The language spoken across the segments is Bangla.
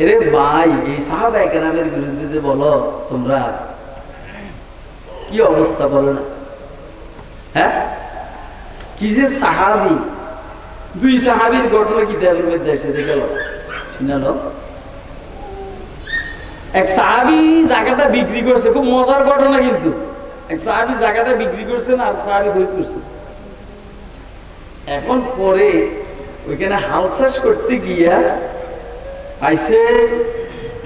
এরে ভাই, এই সাহাবা একরামের বিরুদ্ধে যে বলো, তোমরা কি অবস্থা বলো না? হ্যাঁ? কি যে সাহাবি? দুই সাহাবির ঘটনা কি দেবের মধ্যে এসে দেখে শুনালো এক সাহাবি জায়গাটা বিক্রি করছে, খুব মজার ঘটনা কিন্তু। এক সাহাবি জায়গাটা বিক্রি করছে না আর সাহাবি খরিদ করছে। এখন পরে ওইখানে হাল চাষ করতে গিয়া পাইছে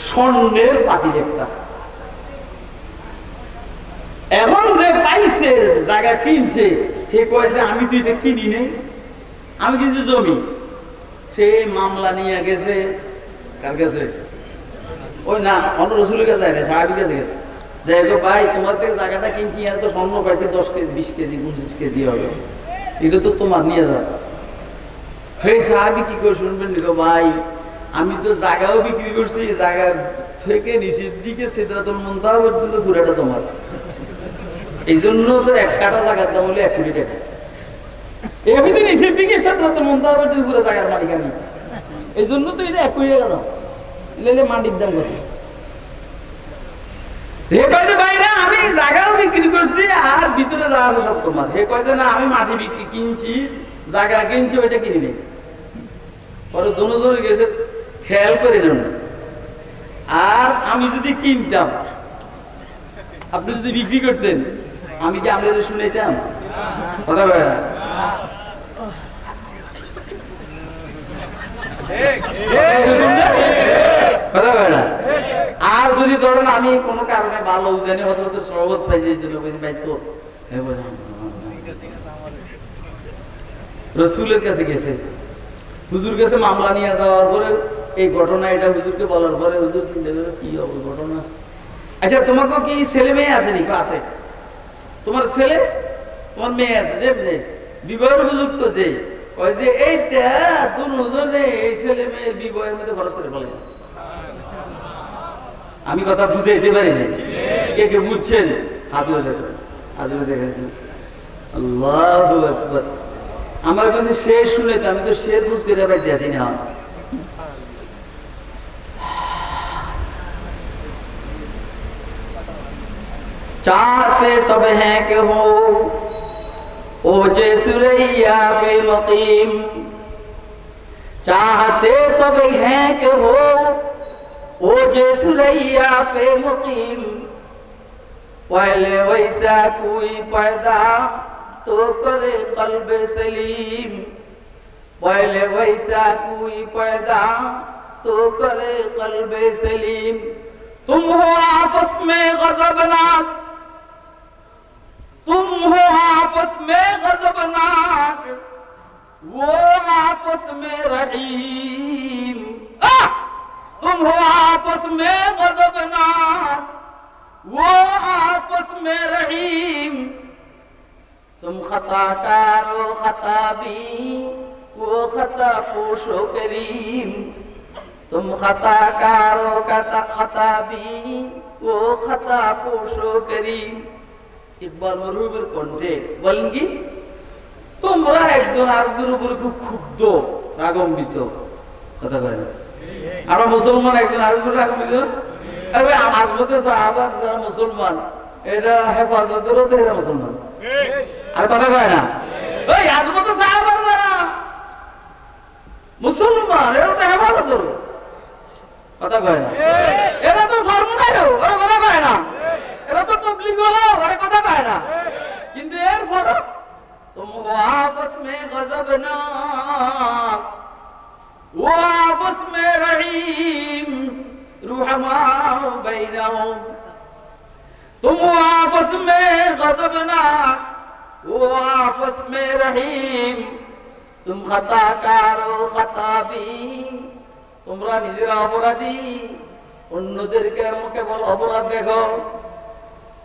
স্বর্ণের পাতিল একটা। এখন যে পাইছে, জায়গা কিনছে, সে কয়েছে আমি তো এটা কিনি নেই। আমি কিছু জমি। সে মামলা নিয়ে গেছে। কার কাছে? ওই না, অন্য রসুলের যায় না সাহাবির কাছে গেছে। যাই হোক ভাই, তোমার থেকে জায়গাটা কিনছি আর তো স্বর্ণ পাইছে, দশ কেজি, বিশ কেজি, পঁচিশ কেজি হবে। এটা তো তোমার নিয়ে যাও সেই সাহাবি, কি করে শুনবেন নিকো ভাই? আমি তো জায়গাও বিক্রি করছি, জায়গার থেকে নিচের দিকে সেদ্রাতুল মন্তাহা পর্যন্ত পুরাটা তোমার। এই জন্য তো এক কাটা জায়গার দাম হলো এক কোটি টাকা। এমনিতে নিচের দিকে সেদ্রাতুল মন্তাহা পর্যন্ত পুরো জায়গার মালিক আমি। এই জন্য তো এটা এক কোটি টাকা দাম। লেলে মাটির দাম কত? হে কয় যে ভাই না আমি জায়গাও বিক্রি করছি, আর ভিতরে যা আছে সব তোমার। হে কয় যে না, আমি মাটি বিক্রি কিনছি, জায়গা কিনছি, ওইটা কিনি নেই। পরে দুজনে গেছে খেয়াল করে নেন আর আমি যদি কিনতাম, আপনি যদি বিক্রি করতেন, আমি কি আপনাদের শুনাইতাম কথা না? কথা আর যদি ধরেন আমি কোনো কারণে ভালো জানি হয়তো তোর সহবত পাই যাইছিল তো রসুলের কাছে গেছে। হুজুর কাছে মামলা নিয়ে যাওয়ার পরে এই ঘটনা, এটা হুজুরকে বলার পরে হুজুর চিন্তা কি হবে ঘটনা? আচ্ছা তোমাকে কি ছেলে মেয়ে আছে নাকি আছে তোমার ছেলে, তোমার মেয়ে আছে যে বিবাহের উপযুক্ত যে। ওই যে, এইটা দুজনে এই ছেলে মেয়ের বিবাহের মধ্যে খরচ করে ফেলে আমি কথা বুঝাইতে পারি না কে কে বুঝছেন? হাতুলে দেখেন হাতুলে দেখেন। আল্লাহ আমার কাছে শের শুনে তো আমি তো শের বুঝ করে পাইতে আছি না। चाहते सब हैं कि हो। ओ जे सुरैया पे मकीम चाहते सब हैं कि हो। ओ जे सुरैया पे मुकीम पहले वैसा कोई पैदा तो करे कल्ब सलीम। पहले वैसा कोई पैदा तो करे कल्ब सलीम। तुम हो आपस में गजबनाक تم ہو آپس میں غضبناک وہ آپس میں رحیم۔ تم ہو آپس میں غضبناک وہ آپس میں رحیم۔ تم خطا کار و خطا بھی وہ خطا خوش و کریم۔ تم خطا کارو کا خطا بھی وہ خطا پوش و کریم۔ ইকবাল মরুবের কণ্ঠে বলেন কি? তোমরা একজন আরেকজনের উপরে খুব ক্ষুব্ধ রাগম্বিত কথা কয় না? আমরা মুসলমান একজন আরেকজন রাগম্বিত? আরে মুসলমান এটা হেফাজতেরও তো এরা মুসলমান। আর কথা কয় ওই আজমতে সাহাবাত যারা মুসলমান, এরা তো হেফাজতেরও। কথা কয় এরা তো সর্বনায়ও ওরা কথা কয় না? এরা তো তবলিগ ওরা কথা কয় না। কিন্তু এর ফরক তুম হো আপস মে গজব না। ও আপস মে রহিম রুহমা বাইনহুম তুম হো আপস মে গজব না। ও আপস মে রহিম, তুম খতা কারও খতাবি তোমরা নিজেরা অপরাধী, অন্যদেরকে কেবল অপরাধ দেখো।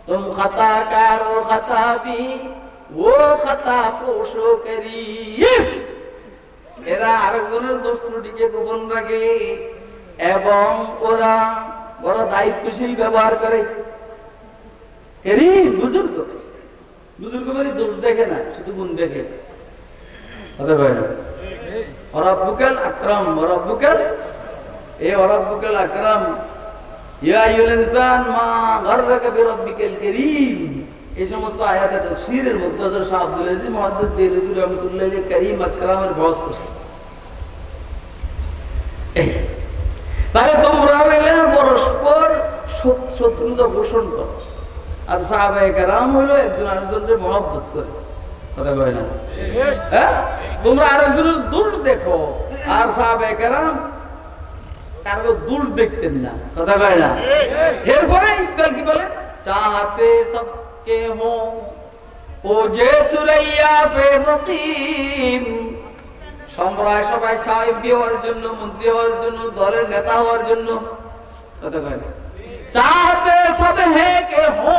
तुम खता कारो खता भी ও খাতা পোষো করি এরা আরেকজনের দোষ ত্রুটিকে গোপন রাখে এবং ওরা বড় দায়িত্বশীল ব্যবহার করে কেরি বুজুর্গ বুজুর্গ মানে দোষ দেখে না শুধু গুণ দেখে কথা কয় না রব্বুকাল আকরাম রব্বুকাল এ অরব্বুকাল আকরাম ইয়া আইয়ুল ইনসান মা গাররাকা বিরাব্বিকাল কারীম। এই সমস্ত আয়াতে তাফসীরের মধ্যে শাহ আব্দুল আজিজ মুহাদ্দিস দেহলভী রাহমাতুল্লাহ আলাইহি কারীম আকরামের বস করছে। এই, তাহলে তোমরা মিলে পরস্পর শত- শত্রুতা পোষণ করো। আর সাহাবায়ে কেরাম হইল একজন আরেকজনকে মহব্বত করে। কথা কয় না? হ্যাঁ? তোমরা আরেকজনের দোষ দেখো। আর সাহাবায়ে কেরাম কারও দূর দেখতেন না। কথা কয় না? এরপরে ইকবাল কি বলে? চাহতে সবকে হো ও যে সুরাইয়া ফে মুকিম। সম্প্রদায় সবাই চায় এমপি হওয়ার জন্য, মন্ত্রী হওয়ার জন্য, দলের নেতা হওয়ার জন্য। কথা কয় না? চাহতে সব হে কে হো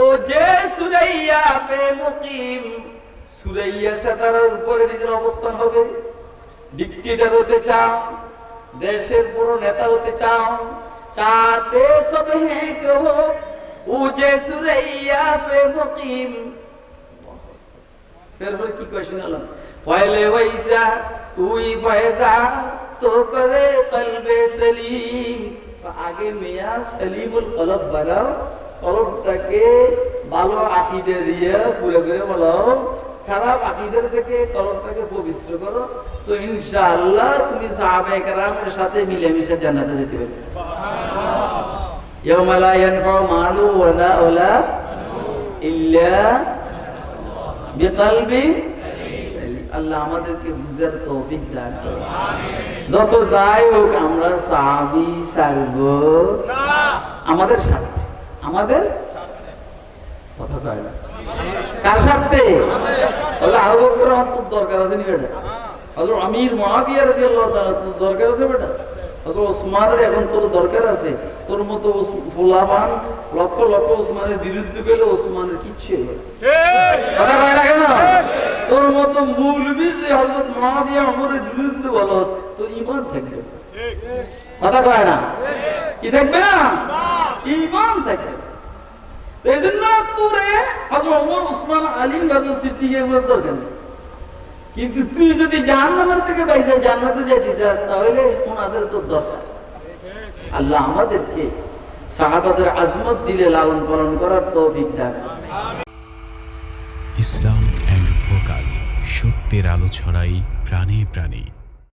ও যে সুরাইয়া পে মুকিম। সুরাইয়া সেতারার উপরে নিজের অবস্থান হবে। ডিক্টেটর হতে চাও দেশের পুরো নেতা হতে চাও চাহতে সব হে কে হো উজে সুরাইয়া পে মুকিম। এরপরে কি শুনালাম পয়লে বৈশা উই পয়দা তো করে কলবে সলিম। আগে মিয়া সলিমুল কলব বানাও, কলবটাকে ভালো আকিদে দিয়ে পুরো করে বলো খারাপ আকিদের থেকে কলমটাকে পবিত্র করো। তো ইনশাআল্লাহ তুমি সাহাবায়ে কেরামের সাথে মিলেমিশে জান্নাতে যেতে পারবে ইল্লা বিকলবি। আল্লাহ আমাদেরকে বুঝার তৌফিক দান করুন যত যাই হোক আমরা সাহাবি সারব আমাদের সাথে। আমাদের কথা কয় না। কার সাথে তাহলে আবু বকর আমার তোর দরকার আছে নি বেটা? হযরত আমির মুআবিয়া রাদিয়াল্লাহু তাআলা তোর দরকার আছে বেটা? হযরত ওসমানের এখন তোর দরকার আছে। তোর মতো ফুলাবান লক্ষ লক্ষ ওসমানের বিরুদ্ধে গেলে ওসমানের কিচ্ছু হবে কথা কয় না কেন? তোর মতো মৌলবী যে ওমরের বিরুদ্ধে বলস তো ঈমান থাকবে কথা কয় না? কি থাকবে না? ঈমান থাকবে এই জন্য তোরে ওমর, ওসমান, আলী হযরত সিদ্দিকের দরকার নেই। কিন্তু তুই যদি জাহান্নামের থেকে বাইসে জান্নাতে যাইতে চাস তাহলে ওনাদের তোর দরকার। আল্লাহ আমাদেরকে সাহাবাদের আজমত দিলে, লালন পালন করার তৌফিক দান। ইসলাম অ্যান্ড সত্যের আলো ছড়াই প্রাণে প্রাণে।